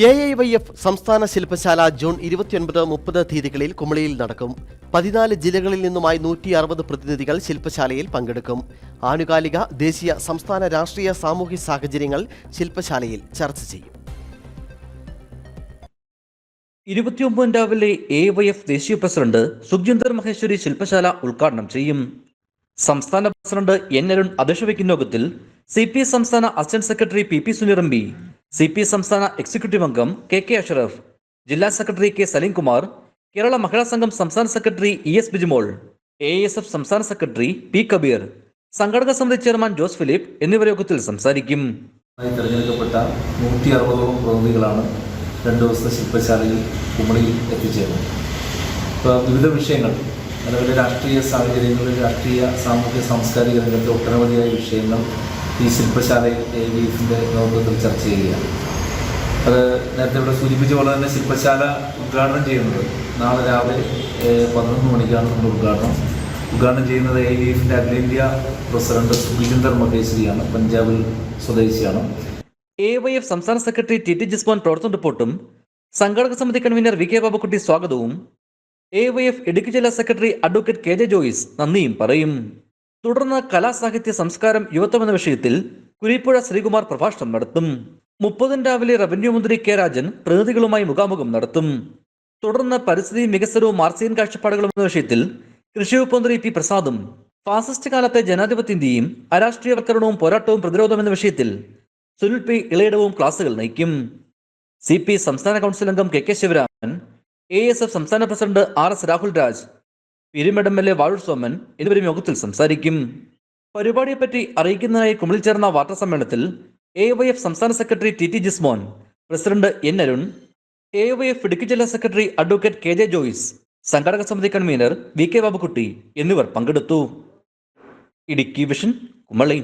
A I Y F സംസ്ഥാന ശില്പശാല June ഇരുപത്തിയൊൻപത് മുപ്പത് തീയതികളിൽ കുമളിയിൽ നടക്കും. പതിനാല് ജില്ലകളിൽ നിന്നുമായി നൂറ്റി അറുപത് പ്രതിനിധികൾ ശില്പശാലയിൽ പങ്കെടുക്കും. ആനുകാലിക ദേശീയ സംസ്ഥാന രാഷ്ട്രീയ സാമൂഹ്യ സാഹചര്യങ്ങൾ ശില്പശാലയിൽ ചർച്ച ചെയ്യും. ഇരുപത്തിയൊമ്പത് രാവിലെ എ വൈ എഫ് ദേശീയ പ്രസിഡന്റ് സുഖ്ജിന്ദർ മഹേശ്വരി ശില്പശാല ഉദ്ഘാടനം ചെയ്യും. സംസ്ഥാന പ്രസിഡന്റ് എൻ അരുൺ അധ്യക്ഷ വയ്ക്കുന്ന യോഗത്തിൽ സി പി സംസ്ഥാന അസിസ്റ്റന്റ് സെക്രട്ടറി പി പി സുനിറമ്പി സി പി സംസ്ഥാന എക്സിക്യൂട്ടീവ് അംഗം കെ കെ അഷറഫ് ജില്ലാ സെക്രട്ടറി കെ സലീംകുമാർ കേരള മഹിളാ സംഘം സംസ്ഥാന secretary E S Bijimol A S F സംസ്ഥാന സെക്രട്ടറി പി കബീർ സംഘടക സമിതി ചെയർമാൻ ജോസ് ഫിലിപ്പ് എന്നിവർ യോഗത്തിൽ സംസാരിക്കും. തെരഞ്ഞെടുക്കപ്പെട്ട നൂറ്റി അറുപതോളം പ്രതിനിധികളാണ് രണ്ട് ദിവസത്തെ ശില്പശാലയിൽ കുമളിയിൽ എത്തിച്ചേർന്നത്. ഇപ്പോൾ വിവിധ വിഷയങ്ങൾ നിലവിലെ രാഷ്ട്രീയ സാഹചര്യങ്ങളിൽ രാഷ്ട്രീയ സാമൂഹ്യ സാംസ്കാരിക രംഗത്തെ ഒട്ടനവധിയായ വിഷയങ്ങൾ ഈ ശില്പശാലയിൽ എ ഡി നേതൃത്വത്തിൽ ചർച്ച ചെയ്യുകയാണ് അത് നേരത്തെ ഇവിടെ സൂചിപ്പിച്ച പോലെ തന്നെ ശില്പശാല ഉദ്ഘാടനം ചെയ്യുന്നത് നാളെ രാവിലെ പതിനൊന്ന് മണിക്കാണ് നമ്മുടെ ഉദ്ഘാടനം. ഉദ്ഘാടനം ചെയ്യുന്നത് എ ഡി എഫിന്റെ അഖിലേന്ത്യാ പ്രസിഡന്റ് സുഖിന്ദർ മഹേശ്വരിയാണ് പഞ്ചാബിൽ സ്വദേശിയാണ്. എ വൈ എഫ് സംസ്ഥാന സെക്രട്ടറി ടി ടി ജിസ്മോൻ പ്രവർത്തന റിപ്പോർട്ടും സംഘടക സമിതി കൺവീനർ വി കെ ബാബുക്കുട്ടി സ്വാഗതവും. എ വൈ എഫ് ഇടുക്കി ജില്ലാ secretary advocate K J Joyce നന്ദിയും പറയും. തുടർന്ന് കലാസാഹിത്യ സംസ്കാരം യുവത്വം എന്ന വിഷയത്തിൽ കുരിപ്പുഴ ശ്രീകുമാർ പ്രഭാഷണം നടത്തും. മുപ്പതിന് രാവിലെ റവന്യൂ മന്ത്രി കെ രാജൻ പ്രതിനിധികളുമായി മുഖാമുഖം നടത്തും. തുടർന്ന് പരിസ്ഥിതി വികസനവും മാർസിയൻ കാഴ്ചപ്പാടുകളും എന്ന വിഷയത്തിൽ കൃഷി വകുപ്പ് മന്ത്രി പി പ്രസാദും ഫാസിസ്റ്റ് കാലത്തെ ജനാധിപത്യ ഇന്ത്യയും അരാഷ്ട്രീയവൽക്കരണവും പോരാട്ടവും പ്രതിരോധം എന്ന വിഷയത്തിൽ സുനിൽ പി ഇളയിടവും ക്ലാസുകൾ നയിക്കും. സി പി സംസ്ഥാന കൗൺസിൽ അംഗം K K Sivaraman A S F സംസ്ഥാന president R S Rahul Raj Peermade L A Vazhoor Soman എന്നിവരും യോഗത്തിൽ സംസാരിക്കും. പരിപാടിയെപ്പറ്റി അറിയിക്കുന്നതിനായി കുമിളിൽ ചേർന്ന വാർത്താ സമ്മേളനത്തിൽ എ വൈ എഫ് സംസ്ഥാന secretary T T Jismon president N Arun A Y F Idukki ജില്ലാ secretary advocate K J Joyce സംഘാടക സമിതി കൺവീനർ വി കെ ബാബുക്കുട്ടി എന്നിവർ പങ്കെടുത്തു. ഇടുക്കി വിഷൻ കുമളി.